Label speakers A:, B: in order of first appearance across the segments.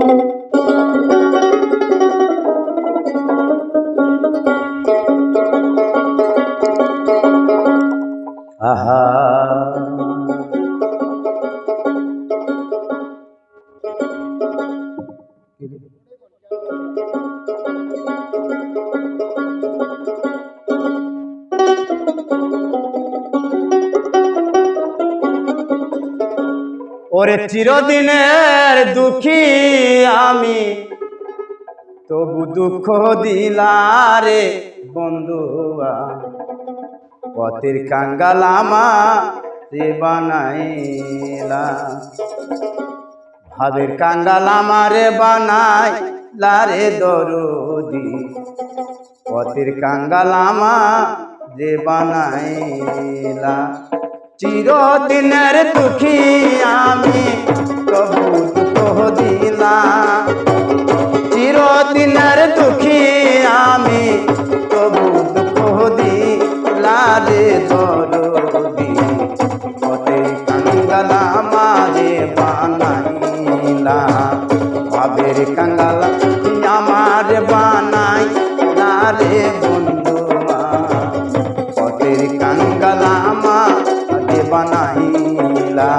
A: you. ওরে চিরদিনের দুঃখী আমি। তবু দুঃখ দিলারে বন্ধুয়া পথের কাঙ্গালামা রে বানাইলা। ভাবের কাঙ্গালামা রে বানাই লারে দরদি। পথের কাঙ্গালামা যে বানাইলা। চিরদিনের দুঃখী আমি তবু দুঃখ দিলাম চিরদিনের দুঃখী আমি তবু দুঃখ দিলারে দরদি। পথে কাঙ্গালা মারে বানাইলা। ভাবের কাঙ্গালা আমার বানাই না রে বন্ধুয়া পথের কাঙ্গালা মারে বানাইলা।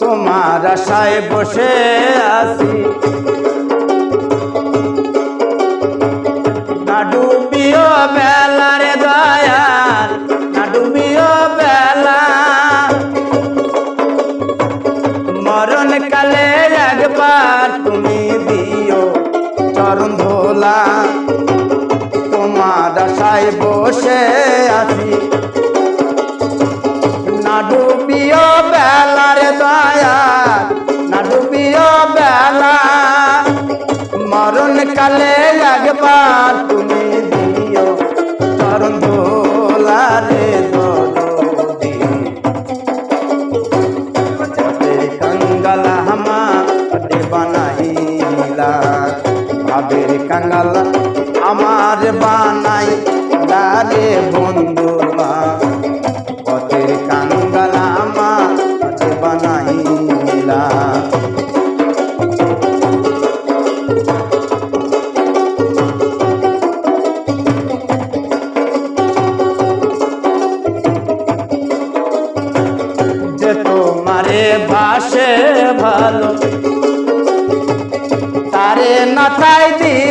A: তোমার আশায় বসে আছি। বসে আছি। না ডুবিও বেলার দয়া, না ডুবিও বেলা। মরণ কালে একবার তুমি দিও, চরণ দোলা রে হামা বানাইলা। ভাবের কাঙ্গালা আমার বানাই রে বন্ধুয়া পথের কাঙ্গালা আমার বানাইলা। যে তোমারে বাসে ভালো তারে নাথাই দিলার দয়া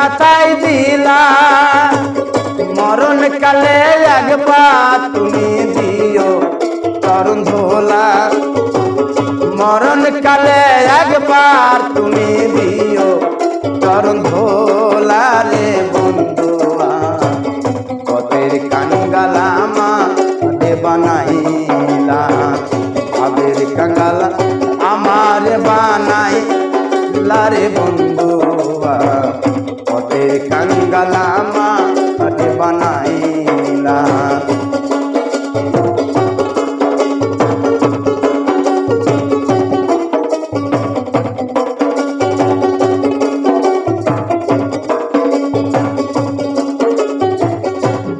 A: নাথাই দিলা। মরণ কালে একবার তুমি দিও তরুণ ধোলা মরণ কালে একবার তুমি দিও তরুণ ধোলা রে বন্ধুয়া পথের কাঙ্গালামা দে বানাইলা। ভাবের কাঙ্গালা আমার বানাই লারে বন্ধুয়া দে বানাইলা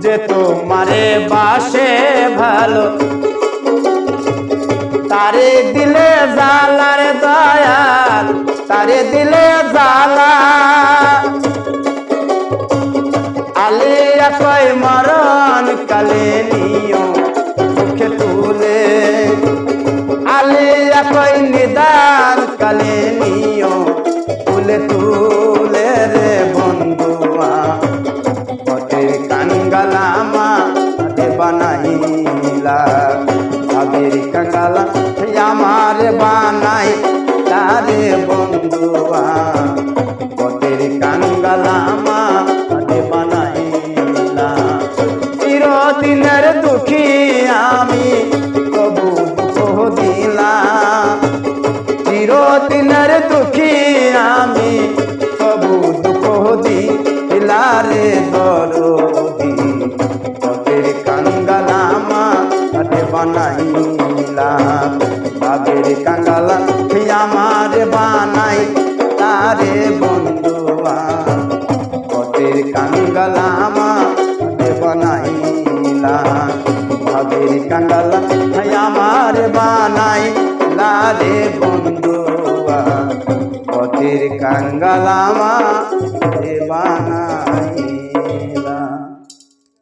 A: যে তোমারে বাসে ভালো তারে দিলে জালার দয়াল তারে দিলে জালা কাঙ্গালা আমার বানাই তারে বন্ধুয়া কাঙ্গালা হে আমার বানাই। লারে বন্ধুয়া পথের কাঙ্গালামা বানাই।